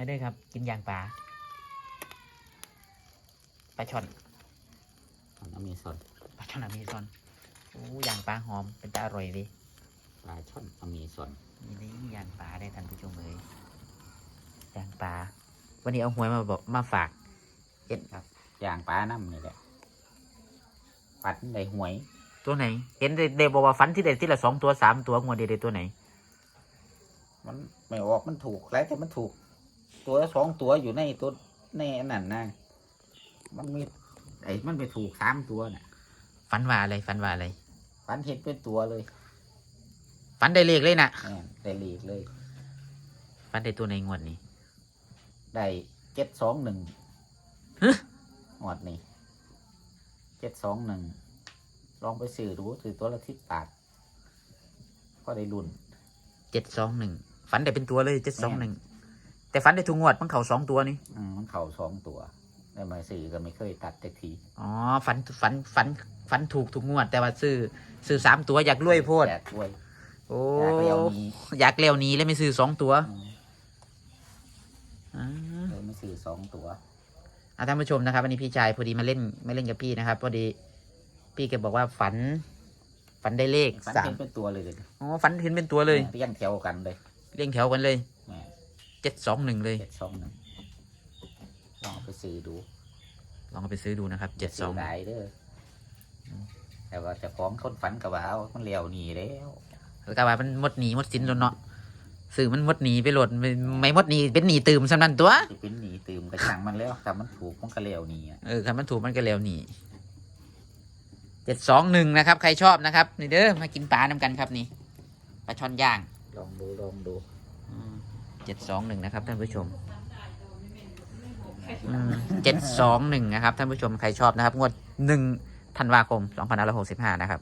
ไม่ได้ครับ กินยางปลาปลาช่อนของอเมซอนปลาช่อนอเมซอนโอ้ยางปลาหอมเป็นตาอร่อยดิปลาช่อนอเมซอนนี่นี่ยางปลาได้ท่านผู้ชมเลยยางปลาวันนี้เอาหวยมาบอกมาฝากอย่างปลาน้ำนี่แหละปัดได้หวย ตัวไหน เห็นเดบอกว่าฟันที่เด็ดที่ละสองตัวสามตัวงวดเด็ดตัวไหน มันไม่ออกมันถูกแล้วแต่มันถูก ตัวละสองตัวอยู่ในตัวในอันนั้นนะมันมีไอ้มันไปถูกสามตัวน่ะฟันว่าอะไรฟันว่าอะไรฟันเห็นเป็นตัวเลยฟันได้เลขเลยนะแม่นได้หลีกเลยฟันได้ตัวในงวดนี้ ได้เจ็ดสองหนึ่งฮะ หอดนี่เจ็ดสองหนึ่งลองไปสื่อดูถือตัวละทิศบาทพอได้รุ่น เจ็ดสองหนึ่งฟันได้เป็นตัวเลยเจ็ดสองหนึ่ง แต่ฟันได้ทุกงวดมันเข่าสองตัวนี่อืมมันเข่าสองตัวได้มาสื่อก็ไม่เคยตัดแต่ทีอ๋อฟันฟันฟันฟันถูกทุกงวด แต่ว่าซื้อซื้อสามตัวอยากรวยโพดแจกด้วยโอ้อยากเลี้ยวมีอยากเลี้ยวหนี้แล้วไม่ซื้อสองตัวอืมอ่า เลยไม่สื่อสองตัวอะท่านผู้ชมนะครับวันนี้พี่ชายพอดีมาเล่นมาเล่นกับพี่นะครับพอดีพี่แกบอกว่าฝัน ฝันได้เลขฟันสามเห็นเป็นตัวเลยเลยอ๋อฝันเห็นเป็นตัวเลยเรียงแถวกันเลย เรียงแถวกันเลยแหม่ เจ็ดสองหนึ่งเลย เจ็ดสองหนึ่งลองเอาไปซื้อดูลองเอาไปซื้อดูนะครับเจ็ดสองหลายเด้ออแต่ว่าเจะของคนฝันกับว่าเอามันเลี้ยวหนีแล้วแล้วก็ว่ามันหมดหนีหมดสินแล้วเนาะสื่อมันหมดหนีไปโหลดไม่ไม่หมดหนีเป็นหนีตื่มสำนันตัว จะเป็นหนีตื่มกระชังมันแล้วแต่มันถูกมันก็เลี้ยวหนีอะเออครับมันถูกมันก็แล้วหนีเจ็ดสองหนึ่งนะครับ ใครชอบนะครับนี่เด้อมากินปลาน้ำกันครับนี่ปลาช่อนย่างลองดูลองดู เจ็ดสองหนึ่งนะครับท่านผู้ชมเจ็ดสองหนึ่งนะครับท่านผู้ชมใครชอบนะครับ งวดหนึ่งธันวาคมสองพันห้าร้อยหกสิบห้านะครับ